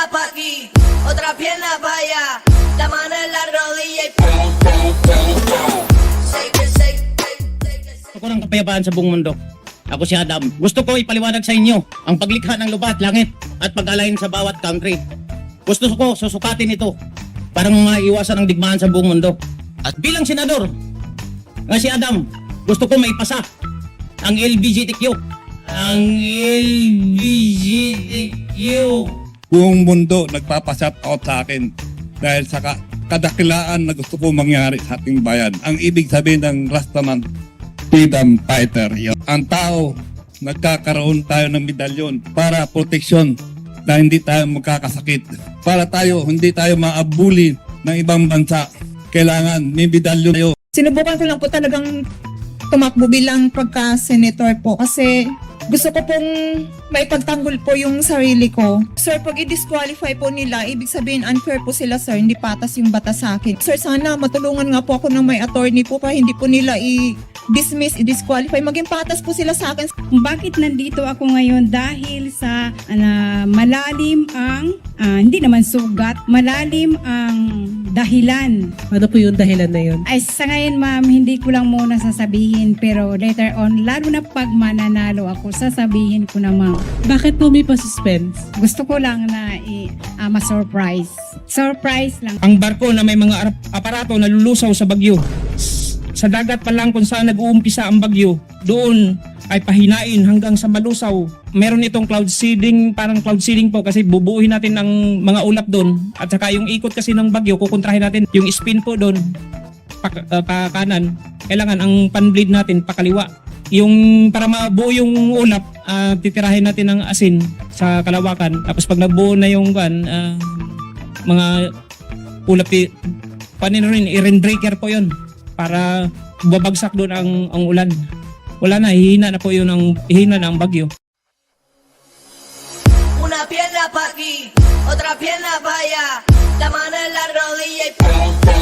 pierna pa' aquí, otra pierna pa' allá. La mano en la rodilla y pum, pum, pum, pum. Shake it, shake, shake, shake it, shake Gusto ko ng kapayapaan sa buong mundo. Ako si Adam. Gusto ko ipaliwanag sa inyo ang paglikha ng lupa at langit at pag-alayin sa bawat country. Gusto ko susukatin ito para maiwasan ang digmaan sa buong mundo. At bilang senador, nga si Adam, gusto ko maipasa ang LGBTQ. Ang LGBTQ. Buong mundo nagpapashout out sa akin dahil sa ka- kadakilaan na gusto ko mangyari sa ating bayan. Ang ibig sabihin ng Rastaman, freedom fighter. Yun. Ang tao, nagkakaroon tayo ng medalyon para proteksyon na hindi tayo magkakasakit. Para tayo, hindi tayo maabuli ng ibang bansa. Kailangan may medalyon tayo. sinubukan ko lang po talagang tumakbo bilang pagka-senator po kasi gusto ko pong maipagtanggol po yung sarili ko. Sir, pag i-disqualify po nila, ibig sabihin unfair po sila, sir. Hindi patas yung bata sa akin. Sir, sana matulungan nga po ako ng may attorney po para hindi po nila i-dismiss, i-disqualify. Maging patas po sila sa akin. Bakit nandito ako ngayon? Dahil sa ah, malalim ang, ah, hindi naman sugat, malalim ang dahilan. Ano po yung dahilan na yun? Ay sa ngayon ma'am, hindi ko lang muna sasabihin pero later on, lalo na pag mananalo ako, sasabihin ko na ma'am. Bakit po may pa-suspense? Gusto ko lang na i- ah, ma-surprise. Surprise lang. ang barko na may mga aparato na lulusaw sa bagyo. Sa dagat pa lang kung saan nag-uumpisa ang bagyo, doon ay pahinain hanggang sa malusaw. Meron itong cloud seeding, parang cloud seeding po kasi bubuuhin natin ng mga ulap doon. At saka yung ikot kasi ng bagyo, kukontrahin natin yung spin po doon, pa, uh, pa kanan. Kailangan ang pan-bleed natin pakaliwa. Yung para mabuo yung ulap, ah, titirahin natin ng asin sa kalawakan. Tapos pag nabuo na yung ah, mga ulap paano i-rain breaker po yun para babagsak doon ang, ang ulan. Wala na, hihina na po yun ang, hihina na ang bagyo. Una pierna pa' aquí, otra pierna pa' allá. La mano en la rodilla y pum,